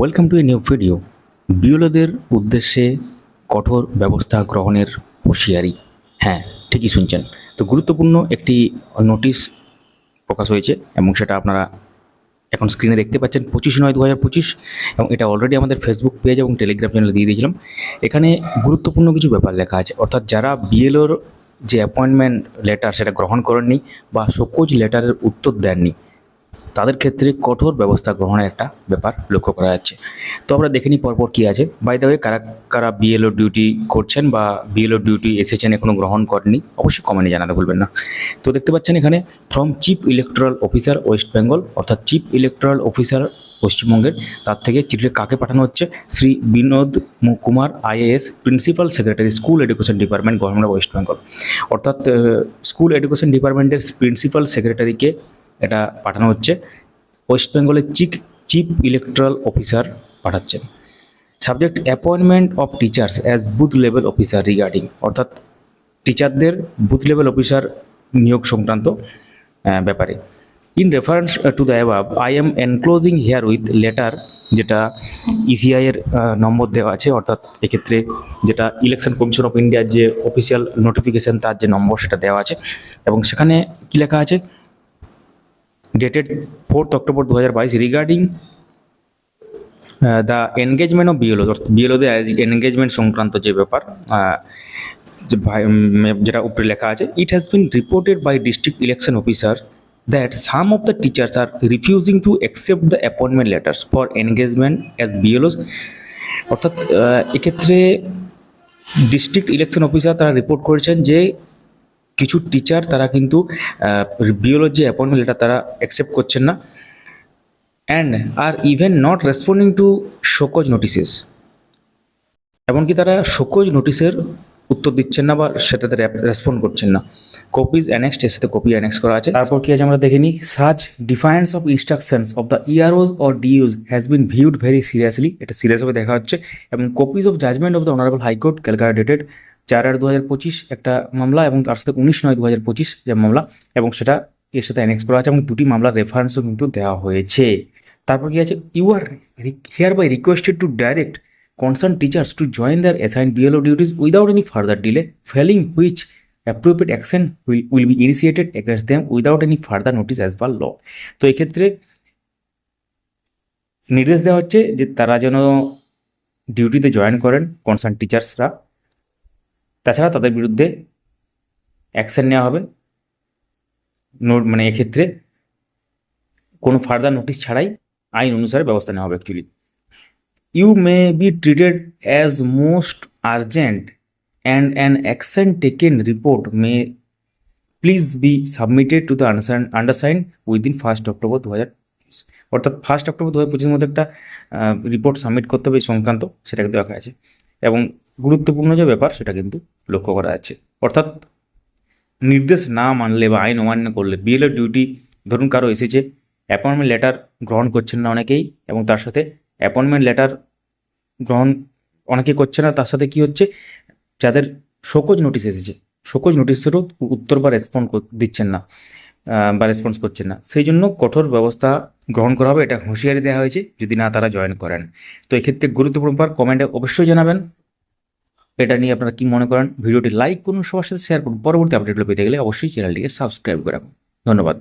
Welcome to a new video বিওলোদের উদ্দেশ্যে কঠোর ব্যবস্থা গ্রহণের হুঁশিয়ারি। হ্যাঁ ঠিকই শুনছেন। তো গুরুত্বপূর্ণ একটি নোটিশ প্রকাশ হয়েছে এবং সেটা আপনারা এখন স্ক্রিনে দেখতে পাচ্ছেন, পঁচিশ নয় দু হাজার পঁচিশ এবং এটা অলরেডি আমাদের ফেসবুক পেজ এবং টেলিগ্রাম চ্যানেলে দিয়ে দিয়েছিলাম। এখানে গুরুত্বপূর্ণ কিছু ব্যাপার লেখা আছে। অর্থাৎ যারা বিএলওর যে অ্যাপয়েন্টমেন্ট লেটার সেটা গ্রহণ করেননি বা শোকজ লেটারের উত্তর দেননি তাদের ক্ষেত্রে কঠোর ব্যবস্থা গ্রহণের একটা ব্যাপার লক্ষ্য করা যাচ্ছে। তো আমরা দেখে নিই পরপর কী আছে। বাই ওয়ে কারা কারা বিএলও ডিউটি করছেন বা বিএলও ডিউটি এসেছেন এখনও গ্রহণ করেননি, অবশ্যই কমেন্টে জানাতে ভুলবেন না। তো দেখতে পাচ্ছেন এখানে from chief electoral officer West Bengal অর্থাৎ চিফ ইলেকট্রাল অফিসার পশ্চিমবঙ্গের, তার থেকে চিঠিটা কাকে পাঠানো হচ্ছে? Shri Binod Kumar IAS principal secretary school education department government of West Bengal অর্থাৎ স্কুল এডুকেশন ডিপার্টমেন্টের প্রিন্সিপাল সেক্রেটারিকে এটা পাঠানো হচ্ছে। ওয়েস্ট বেঙ্গলের চিফ চিফ ইলেকট্রাল অফিসার পাঠাচ্ছেন। Subject appointment of teachers as booth level officer regarding, অর্থাৎ টিচারদের বুথ লেভেল অফিসার নিয়োগ সংক্রান্ত ব্যাপারে। In reference to the above I am enclosing herewith letter, যেটা ইসিআইয়ের নম্বর দেওয়া আছে, অর্থাৎ এক্ষেত্রে যেটা ইলেকশন কমিশন অফ ইন্ডিয়ার যে অফিসিয়াল নোটিফিকেশন, তার যে নম্বর সেটা দেওয়া আছে। এবং সেখানে কী লেখা আছে? ডেটেড ফোর্থ অক্টোবর দু হাজার বাইশ regarding the engagement of BLO বিএলওদের এনগেজমেন্ট সংক্রান্ত যে ব্যাপার উম, যেটা উপরে লেখা আছে it has been reported by district election officer that some of the teachers are refusing to accept the appointment letters for engagement as BLOs অর্থাৎ আহ, এক্ষেত্রে ডিস্ট্রিক্ট ইলেকশন অফিসার তারা রিপোর্ট করেছেন যে কিছু টিচার তারা কিন্তু বিওলোর যে অ্যাপয়েন্টমেন্ট লেটার তারা অ্যাকসেপ্ট করছেন না। And are even not responding to show cause notices এমনকি তারা শোকজ নোটিসের উত্তর দিচ্ছেন না বা সেটাতে রেসপন্ড করছেন না। কপিজ অ্যানেক্সড এর সাথে কপি অ্যানেক্স করা আছে। তারপর কি আছে আমরা দেখে নিই? Such of instructions of the EROs or DEOs has been viewed very seriously এটা সিরিয়াসভাবে দেখা হচ্ছে। এবং copies of judgement of the honourable high court Calcutta dated চার আট দু একটা মামলা এবং তার সাথে উনিশ নয় দু হাজার পঁচিশ যে মামলা এবং সেটা এর সাথে অ্যানেক্স করা আছে এবং দুটি মামলার রেফারেন্সও কিন্তু দেওয়া হয়েছে। তারপর কি আছে? You are hereby requested to direct concern teachers to join their assign BLO duties without any further delay failing which appropriate action will will be initiated against them without any further notice as per law তো এক্ষেত্রে নির্দেশ দেওয়া হচ্ছে যে তারা যেন ডিউটিতে join করেন কনসার্ন টিচার্সরা তাছাড়া তাদের বিরুদ্ধে অ্যাকশন নেওয়া হবে। নো- মানে এক্ষেত্রে কোনো ফার্দার নোটিশ ছাড়াই আইন অনুসারে ব্যবস্থা নেওয়া হবে actually you may be treated as most urgent and an action taken report may please be submitted to the undersign undersigned within first October দু হাজার অর্থাৎ ফার্স্ট অক্টোবর দু হাজার পঁচিশের মধ্যে একটা রিপোর্ট সাবমিট করতে হবে এই সংক্রান্ত সেটা কিন্তু রাখা আছে। এবং গুরুত্বপূর্ণ যে ব্যাপার, সেটা কিন্তু লক্ষ্য করা যাচ্ছে। অর্থাৎ নির্দেশ না মানলে বা আইন অমান্য করলে বিএলও ডিউটি, ধরুন কারও এসেছে, অ্যাপয়েন্টমেন্ট লেটার গ্রহণ করছেন না অনেকেই এবং তার সাথে অ্যাপয়েন্টমেন্ট লেটার গ্রহণ অনেকে করছে না, তার সাথে কি হচ্ছে? যাদের শোকজ নোটিশ এসেছে, শোকজ নোটিশেরও উত্তর বা রেসপন্ড দিচ্ছেন না বা রেসপন্স করছেন না। সেই জন্য কঠোর ব্যবস্থা গ্রহণ করা হবে, এটা হুঁশিয়ারি দেওয়া হয়েছে, যদি না তারা জয়েন করেন। তো এক্ষেত্রে গুরুত্বপূর্ণ ব্যাপার কমেন্টে অবশ্যই জানাবেন। এটা নিয়ে আপনারা কি মনে করেন? ভিডিওটি লাইক করুন, সবার সাথে শেয়ার করুন। পরবর্তী আপডেটগুলো পেতে গেলে অবশ্যই চ্যানেলটিকে সাবস্ক্রাইব করে রাখুন। ধন্যবাদ।